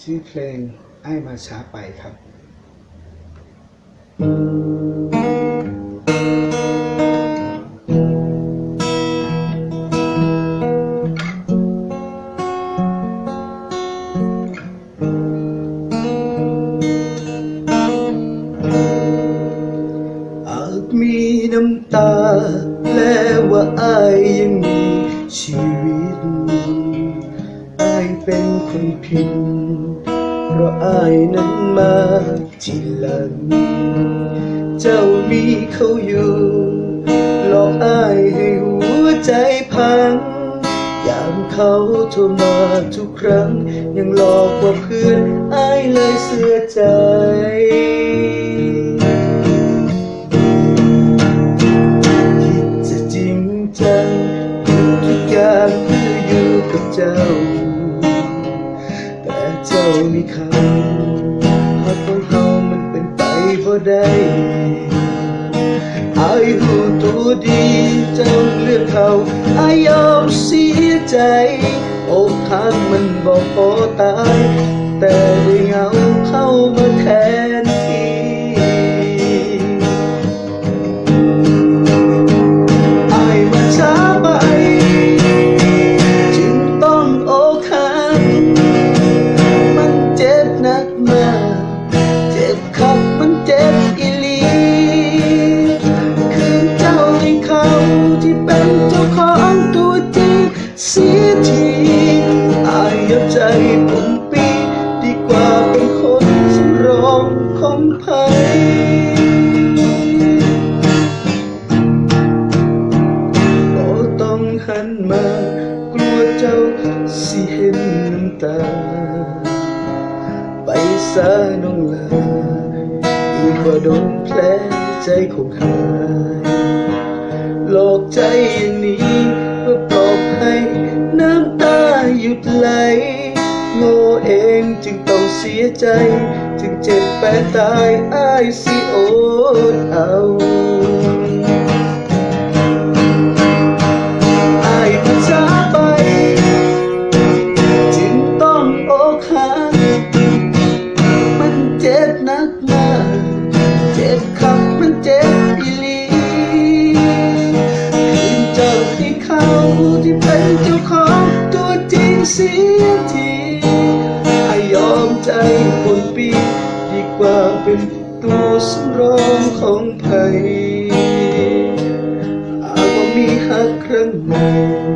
ชื่อเพลงไอ้มาช้าไปครับ อาจมีน้ำตาแปลว่าไอายยังมีชีวิต เป็นคนผิดเพราะอายนั้นมาทีหลัง เจ้ามีเขาอยู่หลอกอายให้หัวใจพัง ยามเขาโทรมาทุกครั้ง ยังหลอกว่าเพื่อนอายเลยเสียใจ มีคำหากของเฮามันเป็นไปบ่ได้อายรู้ตัวดีเจ้าเลือกเขาอายยอมเสียใจอกหักมันบอกพอตาย แต่ได้เหงาเข้า สิเห็นน้ำตา ไปซะน้องลาดีกว่าโดนแผลใจคงหายหลอกใจอย่างนี้เพื่อปลอบให้น้ำตาหยุดไหลโง่เองจึงต้องเสียใจถึงเจ็บแปนตายอ้ายสิโอดเอา จ็บคักมันเจ็บอีลีคืนเจ้าให้เขาที่เป็นเจ้าของตัวจริงเสียทีอายยอมใจคนปีดีกว่าเป็นตัวสำรองของภัยหาว่ามีหักครั้งใหม่ง